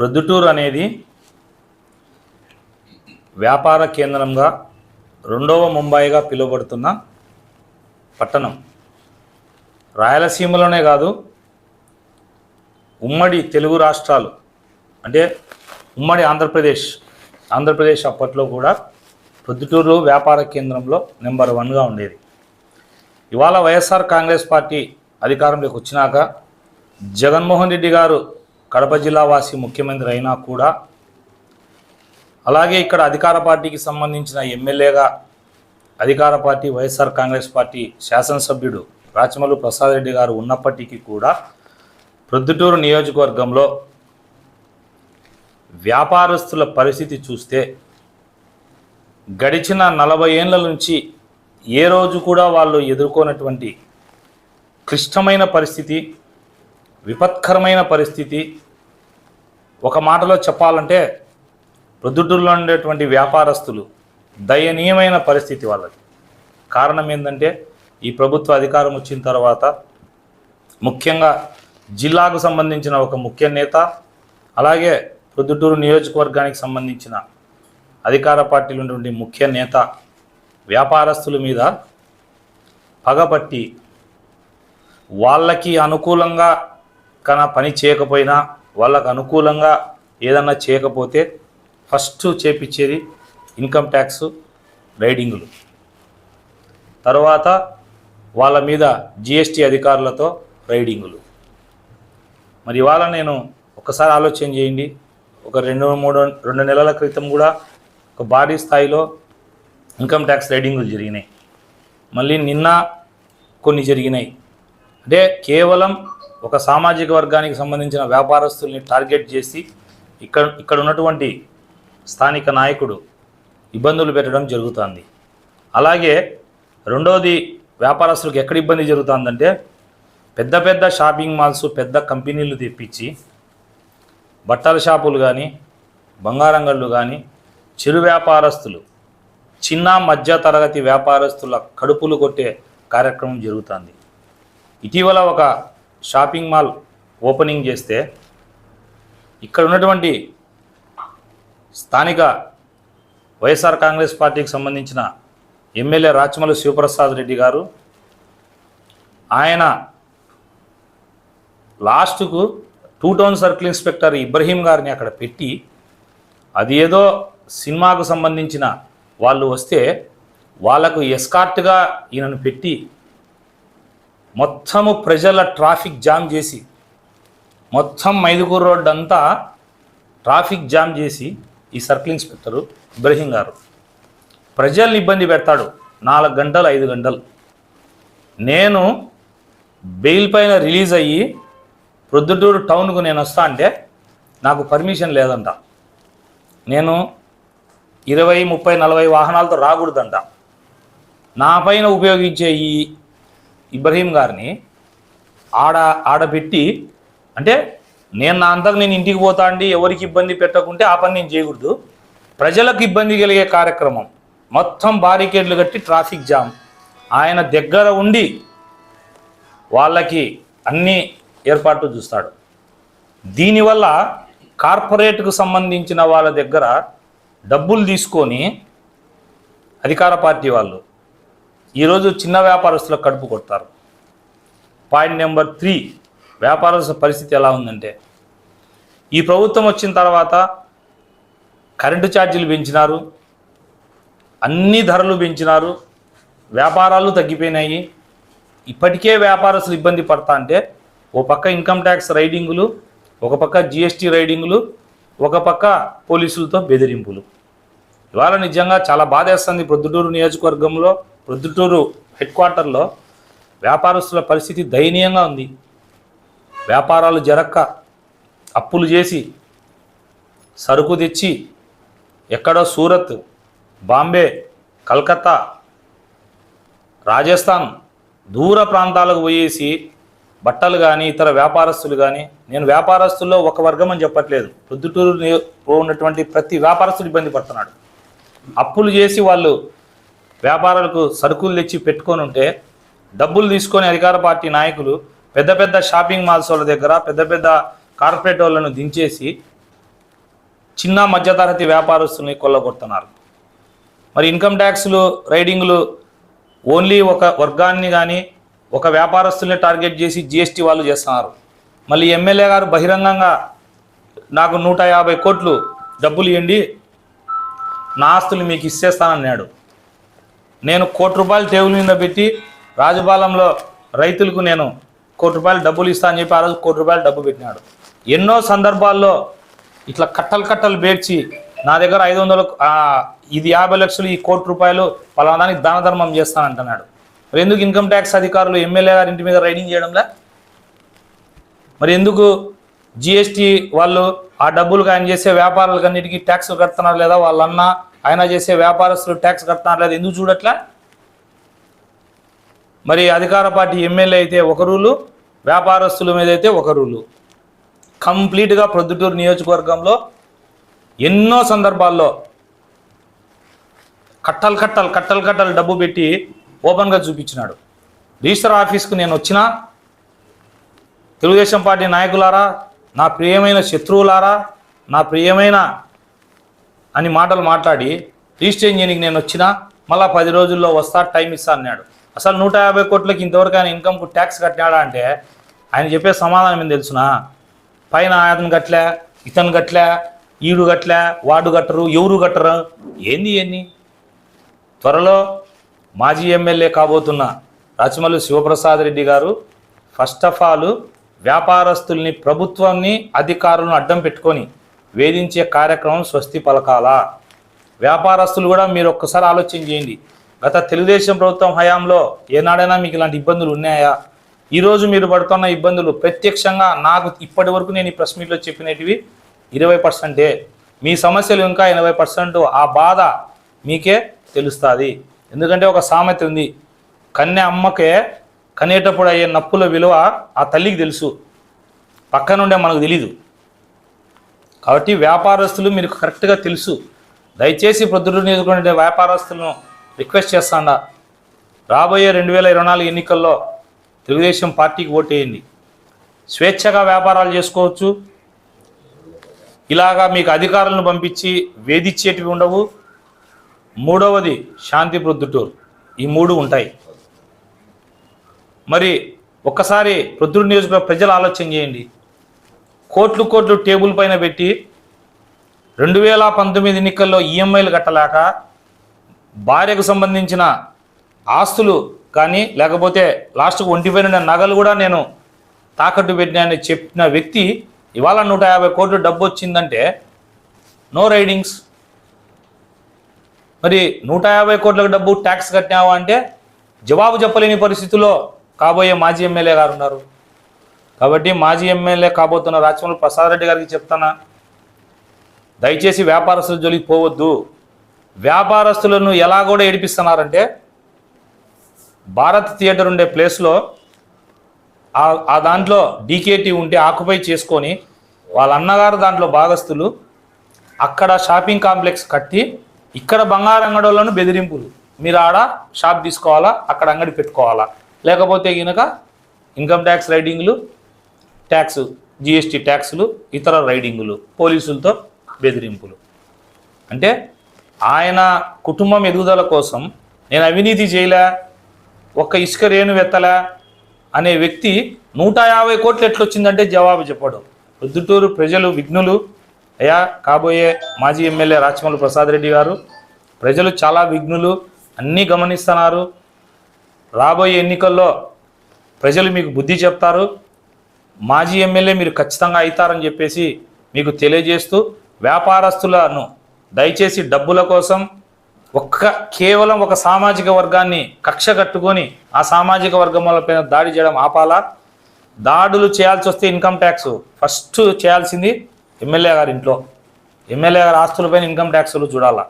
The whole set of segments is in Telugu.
ప్రొద్దుటూరు అనేది వ్యాపార కేంద్రంగా రెండవ ముంబైగా పిలువబడుతున్న పట్టణం. రాయలసీమలోనే కాదు ఉమ్మడి తెలుగు రాష్ట్రాలు అంటే ఉమ్మడి ఆంధ్రప్రదేశ్ ఆంధ్రప్రదేశ్ అప్పట్లో కూడా ప్రొద్దుటూరు వ్యాపార కేంద్రంలో నెంబర్ వన్గా ఉండేది. ఇవాళ వైఎస్ఆర్ కాంగ్రెస్ పార్టీ అధికారంలోకి వచ్చినాక జగన్మోహన్ రెడ్డి గారు కడప జిల్లా వాసి ముఖ్యమంత్రి అయినా కూడా అలాగే ఇక్కడ అధికార పార్టీకి సంబంధించిన ఎమ్మెల్యేగా అధికార పార్టీ వైఎస్ఆర్ కాంగ్రెస్ పార్టీ శాసనసభ్యుడు రాచమల్లు ప్రసాద్ రెడ్డి గారు ఉన్నప్పటికీ కూడా ప్రొద్దుటూరు నియోజకవర్గంలో వ్యాపారస్తుల పరిస్థితి చూస్తే గడిచిన నలభై ఏళ్ళ నుంచి ఏ రోజు కూడా వాళ్ళు ఎదుర్కొన్నటువంటి క్లిష్టమైన పరిస్థితి విపత్కరమైన పరిస్థితి ఒక మాటలో చెప్పాలంటే ప్రొద్దుటూరులో ఉండేటువంటి వ్యాపారస్తులు దయనీయమైన పరిస్థితి వాళ్ళది. కారణం ఏంటంటే ఈ ప్రభుత్వ అధికారం వచ్చిన తర్వాత ముఖ్యంగా జిల్లాకు సంబంధించిన ఒక ముఖ్య నేత అలాగే ప్రొద్దుటూరు నియోజకవర్గానికి సంబంధించిన అధికార పార్టీలు ఉన్నటువంటి ముఖ్య నేత వ్యాపారస్తుల మీద పగపట్టి వాళ్ళకి అనుకూలంగా కన పని చేయకపోయినా వాళ్ళకు అనుకూలంగా ఏదన్నా చేయకపోతే ఫస్ట్ చేపించేది ఇన్కమ్ ట్యాక్స్ రైడింగులు. తర్వాత వాళ్ళ మీద జిఎస్టీ అధికారులతో రైడింగులు. మరి ఇవాళ నేను ఒకసారి ఆలోచన చేయండి. ఒక రెండు మూడు రెండు నెలల క్రితం కూడా ఒక భారీ స్థాయిలో ఇన్కమ్ ట్యాక్స్ రైడింగులు జరిగినాయి. మళ్ళీ నిన్న కొన్ని జరిగినాయి. అంటే కేవలం ఒక సామాజిక వర్గానికి సంబంధించిన వ్యాపారస్తుల్ని టార్గెట్ చేసి ఇక్కడ ఇక్కడ ఉన్నటువంటి స్థానిక నాయకుడు ఇబ్బందులు పెట్టడం జరుగుతుంది. అలాగే రెండోది వ్యాపారస్తులకు ఎక్కడ ఇబ్బంది జరుగుతుందంటే పెద్ద పెద్ద షాపింగ్ మాల్స్ పెద్ద కంపెనీలు తెప్పించి బట్టల షాపులు కానీ బంగారంగళ్ళు కానీ చిరు వ్యాపారస్తులు చిన్న మధ్య తరగతి వ్యాపారస్తుల కడుపులు కొట్టే కార్యక్రమం జరుగుతుంది. ఇటీవల ఒక షాపింగ్ మాల్ ఓపెనింగ్ చేస్తే ఇక్కడ ఉన్నటువంటి స్థానిక వైఎస్ఆర్ కాంగ్రెస్ పార్టీకి సంబంధించిన ఎమ్మెల్యే రాచమల్లి శివప్రసాద్ రెడ్డి గారు ఆయన లాస్ట్కు two town circle inspector Ibrahim గారిని అక్కడ పెట్టి అది ఏదో సినిమాకు సంబంధించిన వాళ్ళు వస్తే వాళ్ళకు ఎస్కార్ట్గా ఈయనను పెట్టి మొత్తము ప్రజల ట్రాఫిక్ జామ్ చేసి మొత్తం మైదుకూరు రోడ్డు అంతా ట్రాఫిక్ జామ్ చేసి ఈ సర్కిల్ ఇన్స్పెక్టర్ ఇబ్రహీం గారు. ప్రజల్ని ఇబ్బంది పెడతాడు. నాలుగు గంటలు ఐదు గంటలు. నేను బెయిల్ పైన రిలీజ్ అయ్యి ప్రొద్దుటూరు టౌన్కు నేను వస్తా అంటే నాకు పర్మిషన్ లేదంట. నేను ఇరవై ముప్పై నలభై వాహనాలతో రాకూడదంట. నా పైన ఉపయోగించే ఈ ఇబ్రహీం గారిని ఆడ ఆడబెట్టి అంటే నేను నా అంతకు నేను ఇంటికి పోతా అండి ఎవరికి ఇబ్బంది పెట్టకుంటే ఆ పని నేను చేయకూడదు. ప్రజలకు ఇబ్బంది కలిగే కార్యక్రమం. మొత్తం బారికేడ్లు కట్టి ట్రాఫిక్ జామ్. ఆయన దగ్గర ఉండి వాళ్ళకి అన్ని ఏర్పాట్లు చూస్తాడు. దీనివల్ల కార్పొరేట్కు సంబంధించిన వాళ్ళ దగ్గర డబ్బులు తీసుకొని అధికార పార్టీ వాళ్ళు ఈరోజు చిన్న వ్యాపారస్తులకు కడుపు కొడతారు. పాయింట్ నెంబర్ త్రీ వ్యాపారస్తుల పరిస్థితి ఎలా ఉందంటే ఈ ప్రభుత్వం వచ్చిన తర్వాత కరెంటు ఛార్జీలు పెంచినారు అన్ని ధరలు పెంచినారు వ్యాపారాలు తగ్గిపోయినాయి. ఇప్పటికే వ్యాపారస్తులు ఇబ్బంది పడతా అంటే ఓ పక్క ఇన్కమ్ ట్యాక్స్ రైడింగులు ఒక పక్క జిఎస్టీ రైడింగులు ఒక పక్క పోలీసులతో బెదిరింపులు. ఇవాళ నిజంగా చాలా బాధేస్తుంది. ప్రొద్దుటూరు నియోజకవర్గంలో ప్రొద్దుటూరు హెడ్ క్వార్టర్లో వ్యాపారస్తుల పరిస్థితి దయనీయంగా ఉంది. వ్యాపారాలు జరక్క అప్పులు చేసి సరుకు తెచ్చి ఎక్కడో సూరత్ బాంబే కలకత్తా రాజస్థాన్ దూర ప్రాంతాలకు పోయేసి బట్టలు కానీ ఇతర వ్యాపారస్తులు కానీ నేను వ్యాపారస్తుల్లో ఒక వర్గం అని చెప్పట్లేదు. ప్రొద్దుటూరు ఉన్నటువంటి ప్రతి వ్యాపారస్తులు ఇబ్బంది పడుతున్నాడు. అప్పులు చేసి వాళ్ళు వ్యాపారాలకు సరుకులు తెచ్చి పెట్టుకొని ఉంటే డబ్బులు తీసుకొని అధికార పార్టీ నాయకులు పెద్ద పెద్ద షాపింగ్ మాల్స్ వాళ్ళ దగ్గర పెద్ద పెద్ద కార్పొరేట్ వాళ్ళను దించేసి చిన్న మధ్యతరగతి వ్యాపారస్తుల్ని కొల్లగొడుతున్నారు. మరి ఇన్కమ్ ట్యాక్స్లు రైడింగ్లు ఓన్లీ ఒక వర్గాన్ని కానీ ఒక వ్యాపారస్తుల్ని టార్గెట్ చేసి జిఎస్టీ వాళ్ళు చేస్తున్నారు. మళ్ళీ ఎమ్మెల్యే గారు బహిరంగంగా నాకు నూట యాభై కోట్లు డబ్బులు ఇవ్వండి నా ఆస్తులు మీకు ఇచ్చేస్తానన్నాడు. నేను కోటి రూపాయలు టేబుల్ మీద పెట్టి రాజుపాలెంలో రైతులకు నేను కోటి రూపాయలు డబ్బులు ఇస్తా అని చెప్పి ఆ రోజు కోటి రూపాయలు డబ్బు పెట్టినాడు. ఎన్నో సందర్భాల్లో ఇట్లా కట్టలు కట్టలు పేర్చి నా దగ్గర ఐదు వందలు ఇది యాభై లక్షలు ఈ కోటి రూపాయలు పలానానికి దాన ధర్మం చేస్తానంటున్నాడు. మరి ఎందుకు ఇన్కమ్ ట్యాక్స్ అధికారులు ఎమ్మెల్యే గారి ఇంటి మీద రైడింగ్ చేయడంలా? మరి ఎందుకు జిఎస్టీ వాళ్ళు ఆ డబ్బులు ఆయన చేసే వ్యాపారాలకు అన్నిటికీ ట్యాక్స్ కడుతున్నారు లేదా వాళ్ళన్నా? ఆయన చేసే వ్యాపారస్తులు ట్యాక్స్ కడతారు ఎందుకు చూడట్లా? మరి అధికార పార్టీ ఎమ్మెల్యే అయితే ఒక రూలు వ్యాపారస్తుల మీద అయితే ఒక రూలు. కంప్లీట్గా ప్రొద్దుటూరు నియోజకవర్గంలో ఎన్నో సందర్భాల్లో కట్టలు కట్టలు కట్టలు కట్టలు డబ్బు పెట్టి ఓపెన్గా చూపించినాడు. రిజిస్టర్ ఆఫీస్కు నేను వచ్చినా తెలుగుదేశం పార్టీ నాయకులారా నా ప్రియమైన శత్రువులారా నా ప్రియమైన అని మాటలు మాట్లాడి రిజిస్టర్ చేయడానికి నేను వచ్చినా మళ్ళీ పది రోజుల్లో వస్తా టైం ఇస్తా అన్నాడు. అసలు నూట యాభై కోట్లకి ఇంతవరకు ఆయన ఇన్కమ్కు ట్యాక్స్ కట్టినాడా అంటే ఆయన చెప్పే సమాధానం ఏం తెలుసునా? పైన అతను గట్లే ఇతను గట్లే ఈడు గట్లే వాడు గట్టరు ఎవరు గట్టరు ఏంది ఏంది? త్వరలో మాజీ ఎమ్మెల్యే కాబోతున్న రాచమల్లి శివప్రసాద్ రెడ్డి గారు ఫస్ట్ ఆఫ్ ఆల్ వ్యాపారస్తుల్ని ప్రభుత్వాన్ని అధికారులను అడ్డం పెట్టుకొని వేధించే కార్యక్రమం స్వస్తి పలకాల. వ్యాపారస్తులు కూడా మీరు ఒక్కసారి ఆలోచన చేయండి. గత తెలుగుదేశం ప్రభుత్వం హయాంలో ఏనాడైనా మీకు ఇలాంటి ఇబ్బందులు ఉన్నాయా? ఈరోజు మీరు పడుతున్న ఇబ్బందులు ప్రత్యక్షంగా నాకు ఇప్పటి వరకు నేను ఈ ప్రెస్ మీట్లో చెప్పినటివి ఇరవై పర్సెంటే. మీ సమస్యలు ఇంకా ఎనభై పర్సెంట్. ఆ బాధ మీకే తెలుస్తుంది. ఎందుకంటే ఒక సామెత ఉంది. కన్య అమ్మకే కనేటప్పుడు అయ్యే నప్పుల విలువ ఆ తల్లికి తెలుసు. పక్కనుండే మనకు తెలీదు. కాబట్టి వ్యాపారస్తులు మీరు కరెక్ట్గా తెలుసు. దయచేసి ప్రొద్దుటూరు నియోజకవర్గం వ్యాపారస్తులను రిక్వెస్ట్ చేస్తాడా. రాబోయే రెండు వేల ఇరవై నాలుగు ఎన్నికల్లో తెలుగుదేశం పార్టీకి ఓటేయండి. స్వేచ్ఛగా వ్యాపారాలు చేసుకోవచ్చు. ఇలాగా మీకు అధికారులను పంపించి వేధించేటివి ఉండవు. మూడవది శాంతి ప్రొద్దుటూరు. ఈ మూడు ఉంటాయి. మరి ఒక్కసారి ప్రొద్దుటూరు నియోజకవర్గ ప్రజలు ఆలోచన చేయండి. కోట్లు కోట్లు టేబుల్ పైన పెట్టి రెండు వేల పంతొమ్మిది ఎన్నికల్లో ఈఎంఐలు కట్టలేక భార్యకు సంబంధించిన ఆస్తులు కానీ లేకపోతే లాస్ట్కు ఒంటిపోయిన నగలు కూడా నేను తాకట్టు పెట్టినానని చెప్పిన వ్యక్తి ఇవాళ నూట యాభై కోట్లు డబ్బు వచ్చిందంటే నో రైడింగ్స్. మరి నూట యాభై కోట్లకు డబ్బు ట్యాక్స్ కట్టినావా అంటే జవాబు చెప్పలేని పరిస్థితిలో కాబోయే మాజీ ఎమ్మెల్యే గారు ఉన్నారు. కాబట్టి మాజీ ఎమ్మెల్యే కాబోతున్న రాచమల్లి ప్రసాద్ రెడ్డి గారికి చెప్తానా? దయచేసి వ్యాపారస్తుల జోలికి పోవద్దు. వ్యాపారస్తులను ఎలా కూడా ఏడిపిస్తున్నారంటే భారత్ థియేటర్ ఉండే ప్లేస్లో ఆ ఆ దాంట్లో డీకేటీ ఉంటే ఆక్యుపై చేసుకొని వాళ్ళ అన్నగారు దాంట్లో భాగస్తులు అక్కడ షాపింగ్ కాంప్లెక్స్ కట్టి ఇక్కడ బంగారు అంగడులను బెదిరింపులు. మీరు ఆడ షాప్ తీసుకోవాలా అక్కడ అంగడి పెట్టుకోవాలా? లేకపోతే కనుక ఇన్కమ్ ట్యాక్స్ రైడింగ్లు ట్యాక్స్ జిఎస్టీ ట్యాక్స్లు ఇతర రైడింగులు పోలీసులతో బెదిరింపులు. అంటే ఆయన కుటుంబం ఎదుగుదల కోసం నేను అవినీతి చేయలే ఒక్క ఇసుక రేణు వెత్తలే అనే వ్యక్తి నూట యాభై కోట్లు ఎట్లొచ్చిందంటే జవాబు చెప్పడం. ప్రొద్దుటూరు ప్రజలు విఘ్నులు. అయ్యా కాబోయే మాజీ ఎమ్మెల్యే రాచమల్లు ప్రసాద్ రెడ్డి గారు ప్రజలు చాలా విఘ్నులు అన్నీ గమనిస్తున్నారు. రాబోయే ఎన్నికల్లో ప్రజలు మీకు బుద్ధి చెప్తారు. మాజీ ఎమ్మెల్యే మీరు ఖచ్చితంగా అవుతారని చెప్పేసి మీకు తెలియజేస్తూ వ్యాపారస్తులను దయచేసి డబ్బుల కోసం ఒక్క కేవలం ఒక సామాజిక వర్గాన్ని కక్ష కట్టుకొని ఆ సామాజిక వర్గములపైన దాడి చేయడం ఆపాలా? దాడులు చేయాల్సి వస్తే ఇన్కమ్ ట్యాక్స్ ఫస్ట్ చేయాల్సింది ఎమ్మెల్యే గారి ఇంట్లో. ఎమ్మెల్యే గారి ఆస్తులపైన ఇన్కమ్ ట్యాక్స్లు చూడాలా?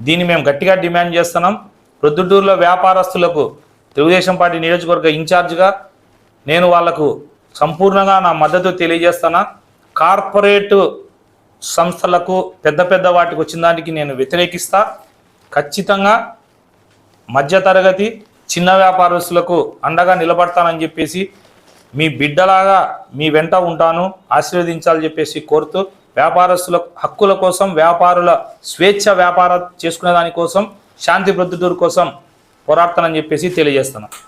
దీన్ని మేము గట్టిగా డిమాండ్ చేస్తున్నాం. ప్రొద్దుటూరులో వ్యాపారస్తులకు తెలుగుదేశం పార్టీ నియోజకవర్గ ఇన్ఛార్జిగా నేను వాళ్ళకు సంపూర్ణంగా నా మద్దతు తెలియజేస్తానా? కార్పొరేట్ సంస్థలకు పెద్ద పెద్ద వాటికి వచ్చిన దానికి నేను వ్యతిరేకిస్తా. ఖచ్చితంగా మధ్యతరగతి చిన్న వ్యాపారస్తులకు అండగా నిలబడతానని చెప్పేసి మీ బిడ్డలాగా మీ వెంట ఉంటాను ఆశీర్వదించాలని చెప్పేసి కోరుతూ వ్యాపారస్తుల హక్కుల కోసం వ్యాపారుల స్వేచ్ఛ వ్యాపార చేసుకునే దానికోసం శాంతి ప్రొద్దుటూరు కోసం పోరాడతానని చెప్పేసి తెలియజేస్తున్నాను